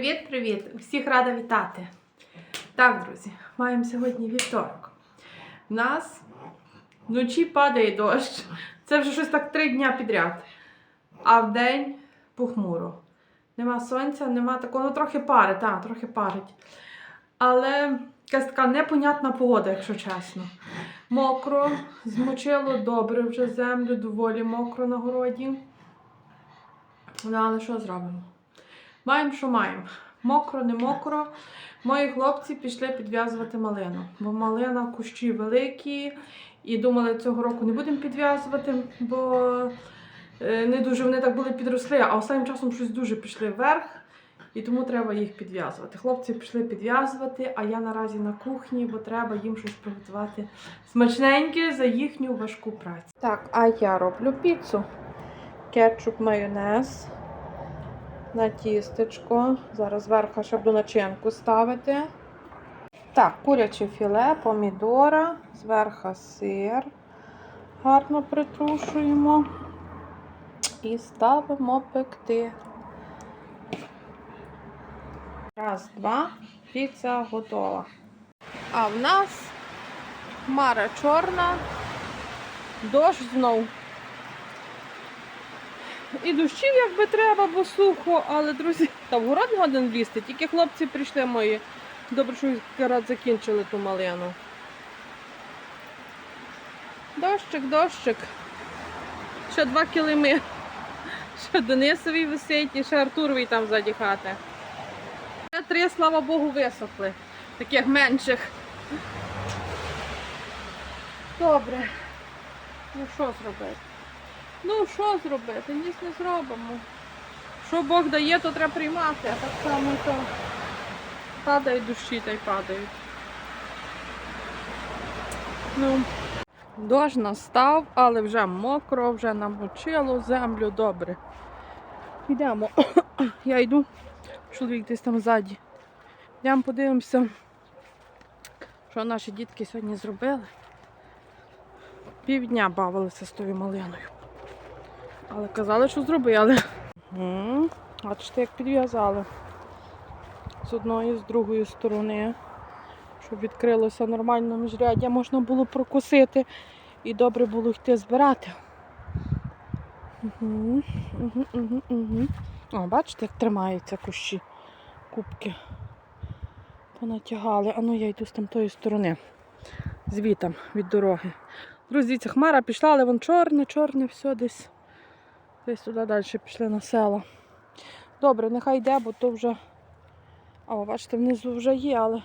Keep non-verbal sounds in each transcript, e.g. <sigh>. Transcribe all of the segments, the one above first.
Привіт-привіт! Всіх рада вітати! Так, друзі, маємо сьогодні вівторок. У нас вночі падає дощ. Це вже щось так три дня підряд. А вдень похмуро. Нема сонця, нема такого, ну трохи пари, так, трохи парить. Але якась така непонятна погода, якщо чесно. Мокро, змочило добре вже землю, доволі мокро на городі. Ну, але що зробимо? Маємо, що маємо. Мокро, не мокро. Мої хлопці пішли підв'язувати малину, бо малина кущі великі. І думали, цього року не будемо підв'язувати, бо е, не дуже вони так були підросли, а останнім часом щось дуже пішли вверх, і тому треба їх підв'язувати. Хлопці пішли підв'язувати, а я наразі на кухні, бо треба їм щось приготувати смачненьке за їхню важку працю. Так, а я роблю піцу. Кетчуп, майонез на тістечко. Зараз зверху ще буду начинку ставити. Так, куряче філе, помідора, зверху сир. Гарно притрушуємо. І ставимо пекти. Раз, два. Піца готова. А в нас хмара чорна, дощ знов. І дощів якби треба, бо сухо, але, друзі, та в город не годен влізти, тільки хлопці прийшли мої. Добре, що якраз закінчили ту малину. Дощик, дощик. Ще два килими. Ще Денисовий висить і ще Артуровий там ззаді хати. Ще три, слава Богу, висохли. Таких менших. Добре. Ну що зробити? Ну, що зробити? Ніс не зробимо. Що Бог дає, то треба приймати, а так само то падають душі та й падають. Ну, дощ настав, але вже мокро, вже намочило землю добре. Йдемо. <coughs> Я йду, чоловік десь там ззаді. Йдемо подивимося, що наші дітки сьогодні зробили. Півдня бавилися з тою малиною. Але казали, що зробили. Бачите, як підв'язали. З одної, з другої сторони. Щоб відкрилося нормально міжряддя, можна було прокусити і добре було йти збирати. Угу, угу, угу, угу. О, бачите, як тримаються кущі, кубки. Понатягали. А ну я йду з тамтої сторони. Звітом від дороги. Друзі, ця хмара пішла, але вон чорне, чорне, все десь. Десь туди далі пішли на село. Добре, нехай йде, бо то вже... О, бачите, внизу вже є, але...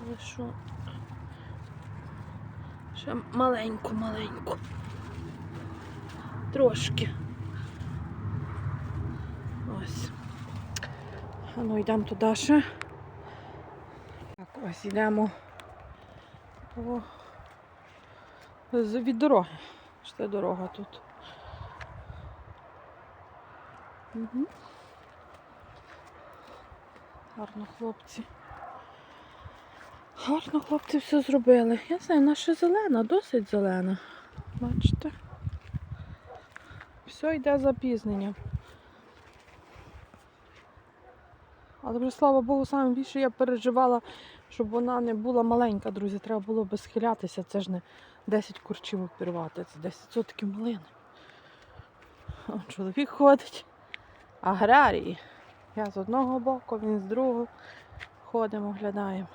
Але що? Ще маленьку. Трошки. Ось. А ну йдемо туди ще. Так, ось йдемо з- від дороги. Що дорога тут. Угу. Гарно хлопці. Гарно хлопці все зробили. Я знаю, наша зелена, досить зелена. Бачите? Все йде запізнення. Але вже слава Богу, саме більше я переживала, щоб вона не була маленька, друзі. Треба було би схилятися. Це ж не 10 курчів опірвати, це 10 сотків малини. О, чоловік ходить. Аграрії. Я з одного боку, він з другого. Ходимо, глядаємо.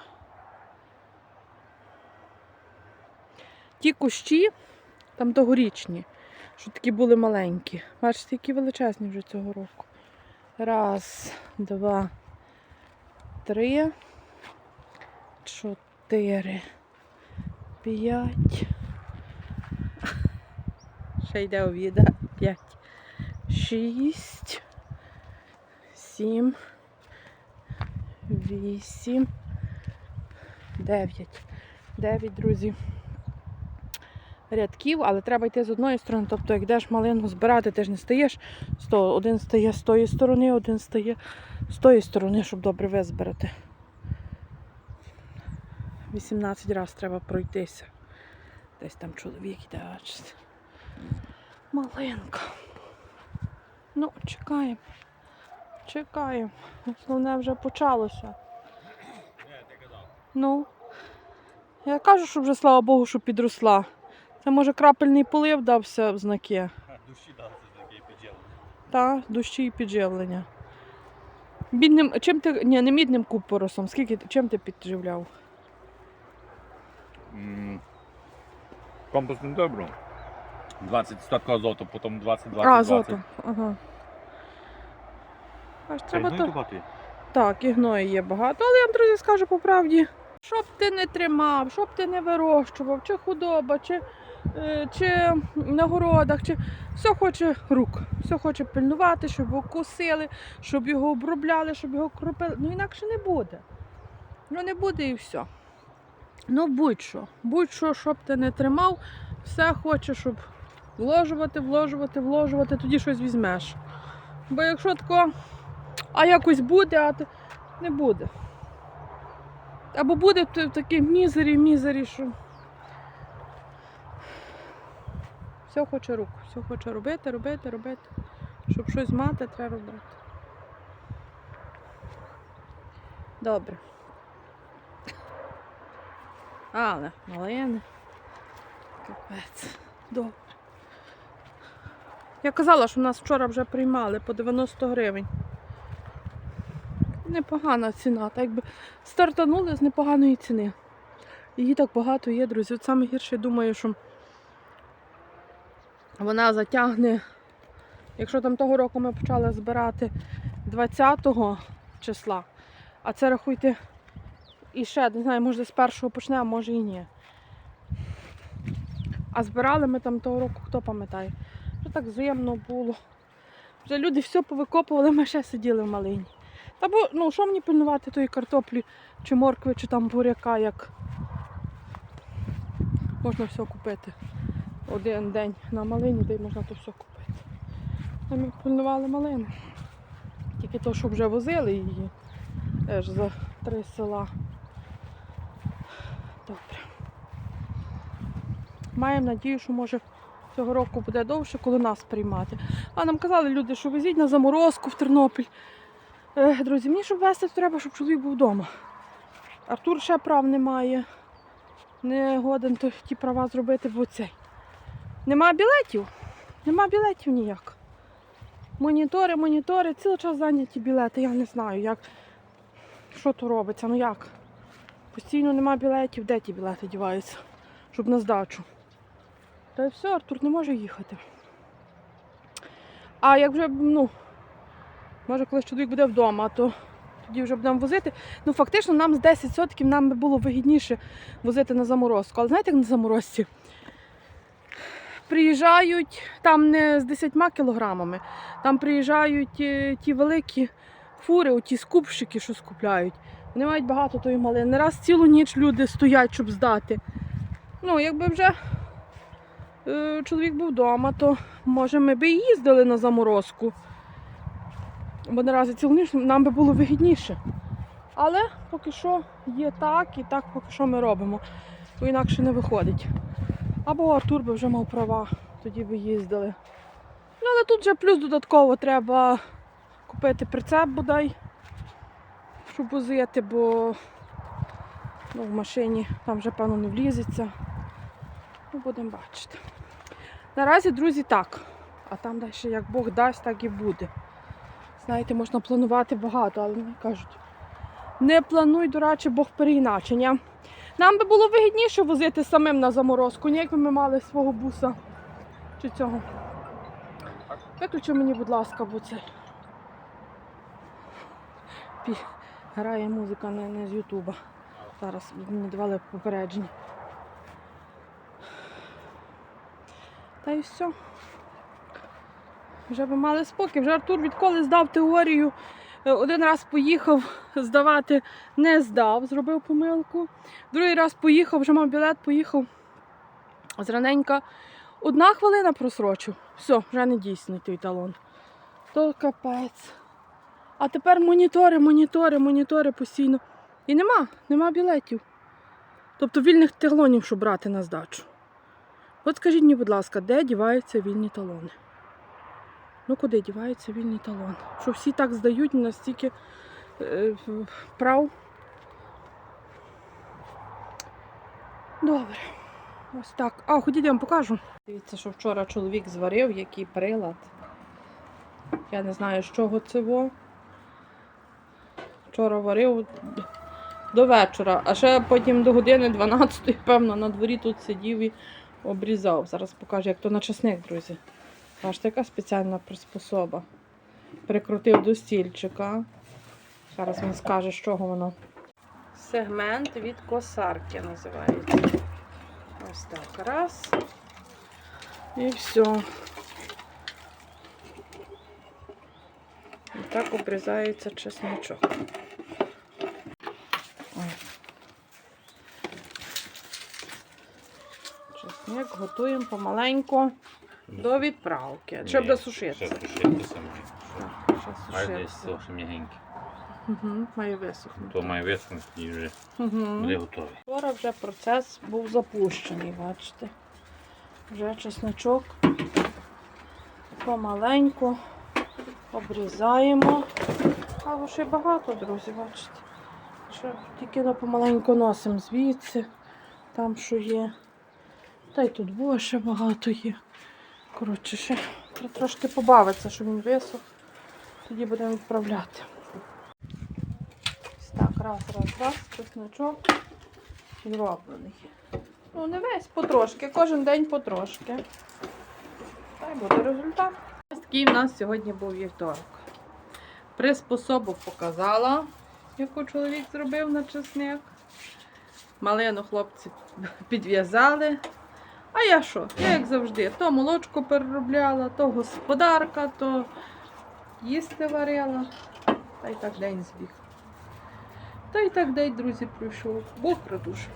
Ті кущі, там тогорічні, що такі були маленькі. Бачите, які величезні вже цього року. Раз, два, три, чотири, п'ять. Ще йде обіда. П'ять, шість, сім, вісім, дев'ять. Дев'ять, друзі. Рядків, але треба йти з одної сторони. Тобто, як йдеш малину збирати, ти ж не стаєш. Один стає з тої сторони, один стає з тої сторони, щоб добре визбирати. 18 разів треба пройтися. Десь там чоловік йде. Маленька. Ну, чекаємо. Чекаємо. Основне вже почалося. Ну. Я кажу, що вже слава Богу, що підросла. Це може крапельний полив дався в знаки. Душі дав це таке підживлення. Та, дощі і підживлення. Бідним, чим ти. Ні, не мідним купоросом. Скільки чим ти підживляв? Компостним добром. 20 статка азоту, потім 20, 20, а, 20. Ага. Аж треба то. Так, і гною є багато, але я вам, друзі, скажу по правді. Щоб ти не тримав, щоб ти не вирощував, чи худоба, чи, е, чи на городах, чи все хоче рук, все хоче пильнувати, щоб його косили, щоб його обробляли, щоб його кропили. Ну інакше не буде. Ну не буде і все. Ну будь-що, будь-що, щоб ти не тримав, все хоче, щоб вложувати, вложувати, вложувати, тоді щось візьмеш. Бо якщо тако, а якось буде, а не буде. Або буде в такій мізері, мізері, що все хоче руку, все хоче робити, робити, робити. Щоб щось мати, треба робити. Добре. Але малини. Капець. Добре. Я казала, що нас вчора вже приймали по 90 гривень. Непогана ціна, так якби стартанули з непоганої ціни. Її так багато є, друзі. От саме гірше думаю, що вона затягне. Якщо там того року ми почали збирати 20 числа, а це рахуйте і ще, не знаю, може з першого почне, а може і ні. А збирали ми там того року, хто пам'ятає. Що так взаємно було. Вже люди все повикопували, ми ще сиділи в малині. Та бо, ну, що мені пильнувати тої картоплі, чи моркви, чи там буряка, як можна все купити. Один день на малині, де можна то все купити. Ми пильнували малини. Тільки то, що вже возили її теж за три села. Добре. Маємо надію, що може цього року буде довше, коли нас приймати. А нам казали люди, що везіть на заморозку в Тернопіль. Е, Друзі, мені щоб вести, то треба, щоб чоловік був вдома. Артур ще прав не має. Не годен ті права зробити, бо цей. Нема білетів. Нема білетів ніяк. Монітори, монітори, цілий час зайняті білети. Я не знаю, як. Що то робиться, ну як? Постійно нема білетів, де ті білети діваються, щоб на здачу. Та й все, Артур не може їхати. А як вже, ну, Може, коли чоловік буде вдома, то тоді вже будемо возити. Ну, фактично, нам з 10 сотків нам би було вигідніше возити на заморозку. Але знаєте, як на заморозці? Приїжджають там не з 10 кілограмами, там приїжджають е, ті великі фури, ті скупщики, що скупляють. Вони мають багато тої малини. Раз цілу ніч люди стоять, щоб здати. Ну, якби вже е, чоловік був вдома, то може ми би і їздили на заморозку. Бо наразі цілу нам би було вигідніше. Але поки що є так і так поки що ми робимо. Бо інакше не виходить. Або Артур би вже мав права, тоді би їздили. Ну, але тут вже плюс додатково треба купити прицеп бодай, щоб возити, бо ну, в машині там вже, певно, не влізеться. Ну, будемо бачити. Наразі, друзі, так. А там далі, як Бог дасть, так і буде. Знаєте, можна планувати багато, але мені кажуть, не плануй, до речі, Бог переіначення. Нам би було вигідніше возити самим на заморозку, ні якби ми мали свого буса чи цього. Виключи мені, будь ласка, бо це Пі- грає музика не, не з Ютуба. Зараз мені давали попередження. Та й все. Вже би мали спокій. Вже Артур відколи здав теорію. е, Один раз поїхав здавати, не здав, зробив помилку. Другий раз поїхав, вже мав білет, поїхав зраненька. Одна хвилина просрочив. Все, вже не дійсний той талон. То капець. А тепер монітори, монітори, монітори постійно. І нема, нема білетів. Тобто вільних талонів, щоб брати на здачу. От скажіть мені, будь ласка, де діваються вільні талони? Ну куди дівається вільний талон? Що всі так здають настільки е, прав. Добре. Ось так. А, ходіть, я вам покажу. Дивіться, що вчора чоловік зварив, який прилад. Я не знаю, з чого це во. Вчора варив до вечора, а ще потім до години 12, певно, на дворі тут сидів і обрізав. Зараз покажу, як то на часник, друзі. Бачите, яка спеціальна приспособа. Прикрутив до стільчика. Зараз він скаже, з чого воно. Сегмент від косарки називається. Ось так. Раз. І все. І так обрізається чесничок. Чесник готуємо помаленьку до відправки. Щоб Ні, досушити. Ще сушити Аж десь трохи м'ягенький. Угу, має висохнути. То має висохнути і вже Угу. буде готовий. Вчора вже процес був запущений, бачите. Вже чесночок помаленьку обрізаємо. Але ще й багато, друзі, бачите. Що тільки на помаленьку носимо звідси, там що є. Та й тут було ще багато є. Коротше, ще трошки побавитися, щоб він висох. Тоді будемо відправляти. Так, раз, раз, раз, чесночок зроблений. Ну, не весь потрошки, кожен день потрошки. Та й буде результат. Такий в нас сьогодні був вівторок. Приспособу показала, яку чоловік зробив на чесник. Малину хлопці підв'язали. А я що? Я як завжди, то молочко переробляла, то господарка, то їсти варила. Та й так день збіг. Та й так день, друзі, пройшов. Мокро дуже.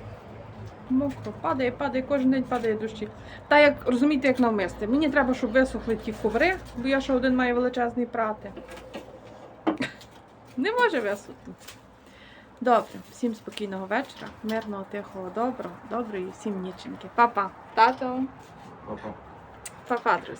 Мокро, падає, падає, кожен день падає дощі. Та як розумієте, як навмисти. Мені треба, щоб висохли ті коври, бо я ще один маю величезний прати. Не може висохнути. Добре, всім спокійного вечора, мирного, тихого, доброго, доброї, всім ніченьки. Па-па. Тато. Па-па, друзі.